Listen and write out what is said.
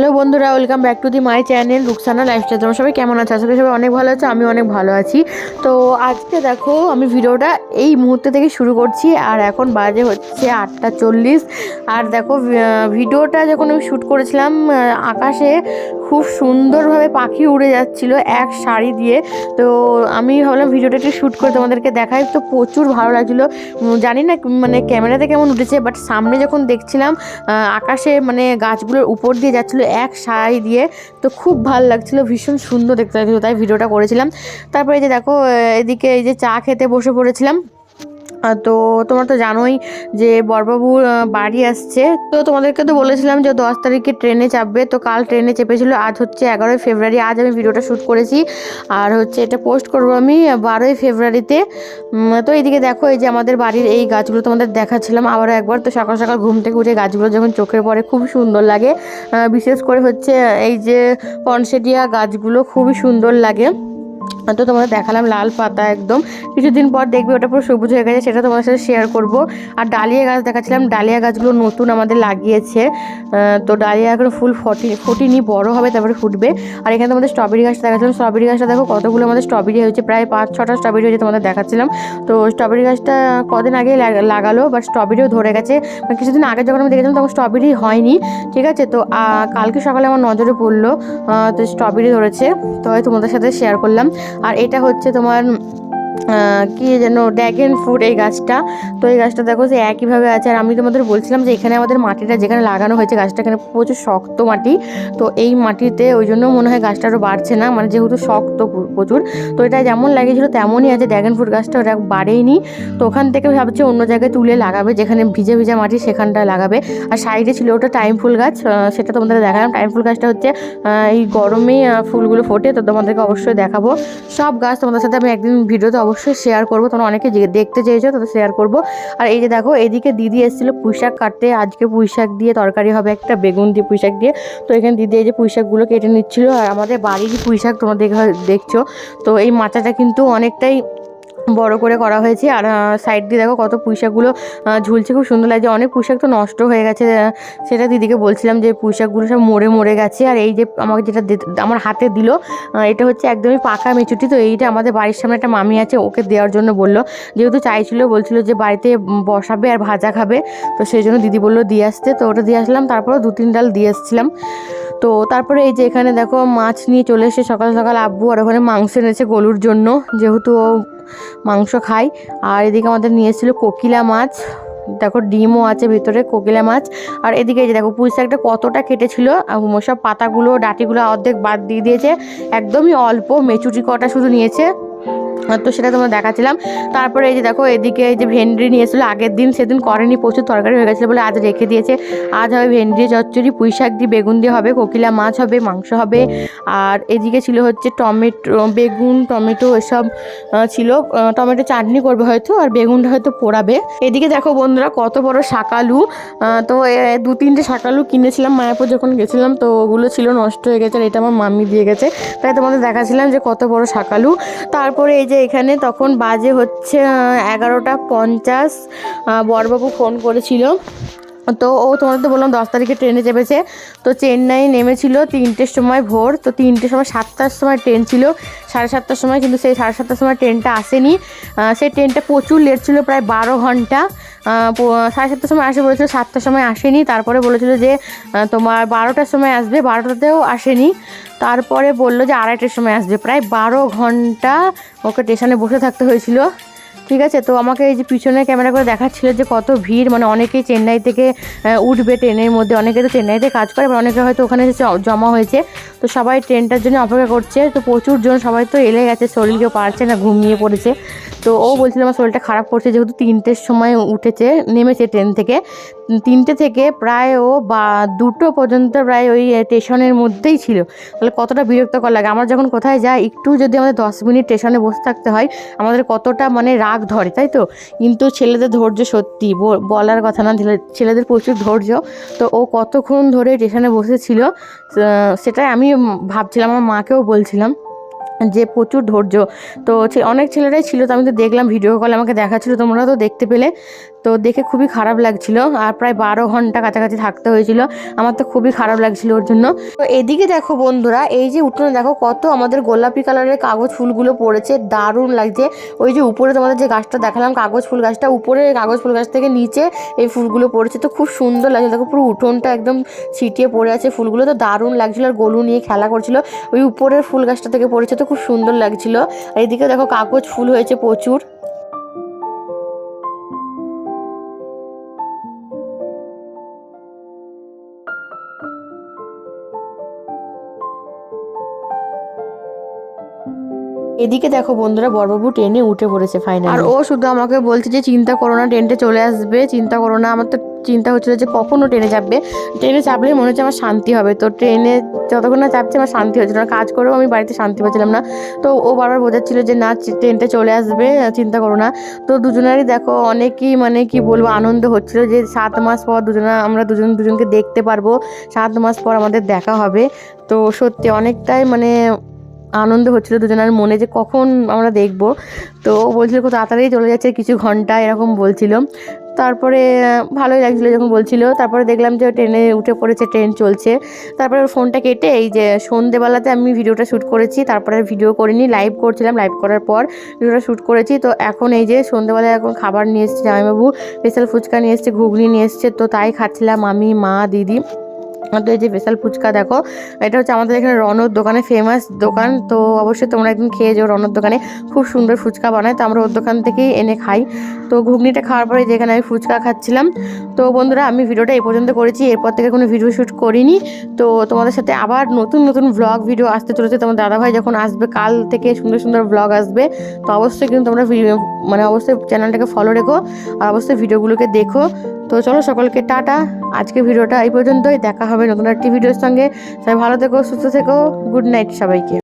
Hello বন্ধুরা welcome back to the my channel Ruksana lifestyle তোমরা সবাই কেমন আছো? আশা সবাই অনেক ভালো আছো আমি অনেক ভালো আছি। তো আজকে দেখো, আমি ভিডিওটা এই মুহূর্তে থেকে শুরু করছি, আর এখন বাজে হচ্ছে আটটা চল্লিশ। আর দেখো ভিডিওটা যখন আমি শ্যুট করেছিলাম আকাশে খুব সুন্দরভাবে পাখি উড়ে যাচ্ছিল এক শাড়ি দিয়ে। তো আমি ভাবলাম ভিডিওটা একটু শ্যুট করে তোমাদেরকে দেখাই। তো প্রচুর ভালো লাগছিল। জানি না মানে ক্যামেরাতে কেমন উঠেছে বাট সামনে যখন দেখছিলাম আকাশে মানে গাছগুলোর উপর দিয়ে যাচ্ছিল এক সাই দিয়ে। তো খুব ভালো লাগছিল, ভীষণ সুন্দর দেখতে লাগছিল, তাই ভিডিওটা করেছিলাম। তারপরে যে দেখো, এদিকে এই যে চা খেতে বসে পড়েছিলাম। তো তোমরা তো জানোই যে বরবাবুর বাড়ি আসছে। তো তোমাদেরকে তো বলেছিলাম যে দশ তারিখে ট্রেনে চাপবে। তো কাল ট্রেনে চেপেছিল। আজ হচ্ছে এগারোই ফেব্রুয়ারি। আজ আমি ভিডিওটা শ্যুট করেছি। আর হচ্ছে এটা পোস্ট করব আমি বারোই ফেব্রুয়ারিতে। তো এইদিকে দেখো, এই যে আমাদের বাড়ির এই গাছগুলো তোমাদের দেখাচ্ছিলাম আবারও একবার। তো সকাল সকাল ঘুম থেকে উঠে গাছগুলো যখন চোখে পড়ে, খুব সুন্দর লাগে। বিশেষ করে হচ্ছে এই যে পনসেটিয়া গাছগুলো খুবই সুন্দর লাগে। তো তোমাদের দেখালাম লাল পাতা একদম। কিছুদিন পর দেখবে ওটা পুরো সবুজ হয়ে গেছে, সেটা তোমাদের সাথে শেয়ার করব। আর ডালিয়া গাছ দেখাচ্ছিলাম, ডালিয়া গাছগুলো নতুন আমাদের লাগিয়েছে। তো ডালিয়া এখন ফুল ফটি, ফটিনি, বড় হবে, তারপরে ফুটবে। আর এখানে তোমাদের স্ট্রবেরি গাছটা দেখাচ্ছিলাম স্ট্রবেরি গাছটা দেখো কতগুলো আমাদের স্ট্রবেরি হয়েছে, প্রায় পাঁচ, ছটা স্ট্রবেরি হয়েছে তোমাদের দেখাচ্ছিলাম। তো স্ট্রবেরি গাছটা কদিন আগে লাগালো বাট স্ট্রবেরিও ধরে গেছে। মানে কিছুদিন আগে যখন আমি দেখেছিলাম তখন স্ট্রবেরি হয়নি, ঠিক আছে? তো কালকে সকালে আমার নজরে পড়ল তো স্ট্রবেরি ধরেছে। তো তোমাদের সাথে শেয়ার করলাম। আর এটা হচ্ছে তোমার কি যেন ড্র্যাগন ফ্রুট এই গাছটা। তো এই গাছটা দেখো সে একইভাবে আছে। আর আমি তোমাদের বলছিলাম যে এখানে আমাদের মাটিটা যেখানে লাগানো হয়েছে গাছটা, এখানে প্রচুর শক্ত মাটি। তো এই মাটিতে ওই জন্য মনে হয় গাছটা আরও বাড়ছে না। মানে যেহেতু শক্ত প্রচুর। তো এটা যেমন লাগিয়েছিল তেমনই আছে। ড্র্যাগন ফ্রুট গাছটা ওটা বাড়েইনি। তো ওখান থেকে ভাবছে অন্য জায়গায় তুলে লাগাবে। যেখানে ভিজে ভিজে মাটি সেখানটা লাগাবে। আর সাইডে ছিল ওটা টাইম ফুল গাছ। সেটা তোমাদের দেখালাম। টাইম ফুল গাছটা হচ্ছে এই গরমে ফুলগুলো ফোটে। তো তোমাদেরকে অবশ্যই দেখাবো। সব গাছ তোমাদের সাথে আমি একদিন ভিডিওতে অবশ্যই শেয়ার করব। তোমরা অনেকে দেখতে চেয়েছো তাদের শেয়ার করব। আর এই যে দেখো, এদিকে দিদি এসেছিল পুঁইশাক কাটতে। আজকে পুঁইশাক দিয়ে তরকারি হবে একটা, বেগুন দিয়ে পুঁইশাক দিয়ে। তো এখানে দিদি এই যে পুঁইশাকগুলো কেটে নিচ্ছিলো। আর আমাদের বাড়ির পুঁইশাক তোমরা দেখ দেখছ, তো এই মাচাটা কিন্তু অনেকটাই বড় করে করা হয়েছে। আর সাইড দিয়ে দেখো কত পুঁইশাকগুলো ঝুলছে। খুব সুন্দর লাগছে। অনেক পুঁইশাক তো নষ্ট হয়ে গেছে সেটা দিদিকে বলছিলাম যে পুঁইশাকগুলো সব মরে মরে গেছে। আর এই যে আমাকে যেটা আমার হাতে দিল এটা হচ্ছে একদমই পাকা মেচুটি। তো এইটা আমাদের বাড়ির সামনে একটা মামি আছে, ওকে দেওয়ার জন্য বলল। যেহেতু চাইছিল, বলছিল যে বাড়িতে বসাবে আর ভাজা খাবে, তো সেই জন্য দিদি বলল দিয়ে আসতে। তো ওটা দিয়ে আসলাম তারপরে দু তিন ডাল দিয়ে এসেছিলাম। তো তারপরে এই যে এখানে দেখো মাছ নিয়ে চলে এসে সকাল সকাল আব্বু আর ওখানে মাংস এনেছে গলুর জন্য, যেহেতু ও মাংস খায়। আর এদিকে আমাদের নিয়ে এসেছিল কোকিলা মাছ। দেখো ডিমও আছে ভিতরে, কোকিলা মাছ। আর এদিকে যে দেখো পুঁইশাকটা কতটা কেটেছিল। সব পাতাগুলো, ডাটিগুলো অর্ধেক বাদ দিয়ে দিয়েছে। একদমই অল্প মেচুটি কটা শুধু নিয়েছে। তো সেটা তোমরা দেখাচ্ছিলাম। তারপরে এই যে দেখো, এদিকে এই যে ভেন্ডি নিয়ে এসেছিল, আগের দিন সেদিন করেনি, প্রচুর তরকারি হয়ে গেছিল বলে আজ রেখে দিয়েছে। আজ হবে ভেন্ডি, চচ্চড়ি, পুঁই শাক দিয়ে বেগুন দিয়ে হবে, কোকিলা মাছ হবে, মাংস হবে। আর এদিকে ছিল হচ্ছে টমেটো, বেগুন, টমেটো এসব ছিল। টমেটো চাটনি করবে হয়তো, আর বেগুনটা হয়তো পোড়াবে। এদিকে দেখো বন্ধুরা, কত বড় শাকালু। তো দু তিনটে শাকালু কিনেছিলাম মায়াপুর যখন গেছিলাম, তো ওগুলো ছিল নষ্ট হয়ে গেছে, আর এটা আমার মাম্মি দিয়ে গেছে। তাই তোমাদের দেখাছিলাম যে কত বড় শাকালু। তারপরে এই যে এখানে তখন বাজে হচ্ছে এগারোটা পঞ্চাশ বরবাবু ফোন করেছিল। তো ও তোমাদের তো বললাম দশ তারিখে ট্রেনে চেপেছে। তো চেন্নাই নেমেছিল তিনটের সময় ভোর, তো তিনটের সময় সাতটার সময় ট্রেন ছিল, সাড়ে সাতটার সময়, কিন্তু সেই সাড়ে সাতটার সময় ট্রেনটা আসেনি। সেই ট্রেনটা প্রচুর লেট ছিল, প্রায় বারো ঘণ্টা। সাড়ে সাতটার সময় আসে বলেছিল, সাতটার সময় আসেনি। তারপরে বলেছিল যে তোমার বারোটার সময় আসবে, বারোটাতেও আসেনি। তারপরে বলল যে আড়াইটার সময় আসবে। প্রায় বারো ঘণ্টা ওকে স্টেশনে বসে থাকতে হয়েছিল। ঠিক আছে? তো আমাকে এই যে পিছনে ক্যামেরা করে দেখাচ্ছিল যে কত ভিড় মানে অনেকেই চেন্নাই থেকে উঠবে ট্রেনের মধ্যে। অনেকে তো চেন্নাইতে কাজ করে বা অনেকে হয়তো ওখানে এসে জমা হয়েছে। তো সবাই ট্রেনটার জন্য অপেক্ষা করছে। তো প্রচুর জন সবাই তো এলে গেছে, শরীর কেউ পারছে না, ঘুমিয়ে পড়েছে। তো ও বলছিল আমার শরীরটা খারাপ করছে, যেহেতু তিনটের সময় উঠেছে, নেমেছে ট্রেন থেকে। তিনটে থেকে প্রায় ও বা, দুটো পর্যন্ত প্রায় ওই স্টেশনের মধ্যেই ছিল। তাহলে কতটা বিরক্তকর লাগে। আমার যখন কোথায় যাই, একটু যদি আমাদের দশ মিনিট স্টেশনে বসে থাকতে হয়, আমাদের কতটা মানে রাগ ধরে, তাই তো? কিন্তু ছেলেদের ধৈর্য সত্যি বলার কথা না ছেলেদের প্রচুর ধৈর্য। তো ও কতক্ষণ ধরে স্টেশনে বসেছিল সেটাই আমি ভাবছিলাম, আমার মাকেও বলছিলাম যে প্রচুর ধৈর্য। তো অনেক ছেলেরাই ছিল, তো আমি তো দেখলাম, ভিডিও কলে আমাকে দেখাচ্ছিলো, তোমরা তো দেখতে পেলে। তো দেখে খুবই খারাপ লাগছিল আর প্রায় বারো ঘণ্টা কাছাকাছি থাকতে হয়েছিল। আমার তো খুবই খারাপ লাগছিল ওর জন্য। তো এদিকে দেখো বন্ধুরা, এই যে উঠোনে দেখো কত আমাদের গোলাপি কালারের কাগজ ফুলগুলো পড়েছে, দারুণ লাগছে। ওই যে উপরে তোমাদের যে গাছটা দেখালাম, কাগজ ফুল গাছটা উপরে কাগজ ফুল গাছ থেকে নিচে এই ফুলগুলো পড়েছে। তো খুব সুন্দর লাগছে, দেখো পুরো উঠোনটা একদম ছিটিয়ে পড়ে আছে ফুলগুলো, তো দারুণ লাগছিল। আর গোলু নিয়ে খেলা করছিল, ওই উপরের ফুল গাছটা থেকে পড়েছে, তো খুব সুন্দর লাগছিল। আর এদিকে দেখো কাগজ ফুল হয়েছে প্রচুর। এদিকে দেখো বন্ধুরা, বড়বাবু ট্রেনে উঠে পড়েছে ফাইনাল আর ও শুধু আমাকে বলছে যে, চিন্তা করো না ট্রেনটা চলে আসবে, চিন্তা করো না। আমার তো চিন্তা হচ্ছিল যে, কখনো ট্রেনে চাপবে ট্রেনে চাপলেই মনে হচ্ছে আমার শান্তি হবে। তো ট্রেনে যতক্ষণ না চাপছে, আমার শান্তি হচ্ছিল না। কাজ করেও আমি বাড়িতে শান্তি পাচ্ছিলাম না। তো ও বারবার বোঝাচ্ছিল যে, না ট্রেনটা চলে আসবে, চিন্তা করো না। তো দুজনেরই দেখো, অনেকই মানে কি বলব, আনন্দ হচ্ছিল যে, সাত মাস পর দুজনা, আমরা দুজন দুজনকে দেখতে পারব। সাত মাস পর আমাদের দেখা হবে। তো সত্যি অনেকটাই মানে আনন্দ হচ্ছিল দুজনের মনে যে কখন আমরা দেখব। তো বলছিল খুব তাড়াতাড়ি চলে যাচ্ছে কিছু ঘণ্টা, এরকম বলছিল। তারপরে ভালোই লাগছিল যখন বলছিল। তারপরে দেখলাম যে ট্রেনে উঠে পড়েছে, ট্রেন চলছে। তারপরে ফোনটা কেটে এই যে সন্ধেবেলাতে আমি ভিডিওটা শ্যুট করেছি, তারপরে ভিডিও করিনি, লাইভ করছিলাম, লাইভ করার পর ভিডিওটা শ্যুট করেছি। তো এখন এই যে সন্ধেবেলায় এখন খাবার নিয়ে এসেছে জামাইবাবু, স্পেশাল ফুচকা নিয়ে এসছে, ঘুগনি নিয়ে এসছে, তো তাই খাচ্ছিলাম আমি, মা, দিদি। এই যে স্পেশাল ফুচকা, দেখো, এটা হচ্ছে আমাদের এখানে রনর দোকানে ফেমাস দোকান। তো অবশ্যই তোমরা একদিন খেয়ে যাও রনর দোকানে। খুব সুন্দর ফুচকা বানায়, তো আমরা ওর দোকান থেকেই এনে খাই। তো ঘুগনিটা খাওয়ার পরে যেখানে আমি ফুচকা খাচ্ছিলাম, তো বন্ধুরা, আমি ভিডিওটা এই পর্যন্ত করেছি, এরপর থেকে কোনো ভিডিও শ্যুট করিনি। তো তোমাদের সাথে আবার নতুন নতুন ব্লগ ভিডিও আসতে চলেছে। তোমার দাদাভাই যখন আসবে, কাল থেকে সুন্দর সুন্দর ব্লগ আসবে, তো অবশ্যই কিন্তু তোমরা মানে অবশ্যই চ্যানেলটাকে ফলো রেখো, আর অবশ্যই ভিডিওগুলোকে দেখো। তো চলো সকলকে টাটা। আজকে ভিডিওটা এই পর্যন্তই। দেখা হবে নতুন একটি ভিডিওর সঙ্গে। সবাই ভালো থেকো, সুস্থ থেকো। গুড নাইট সবাইকে।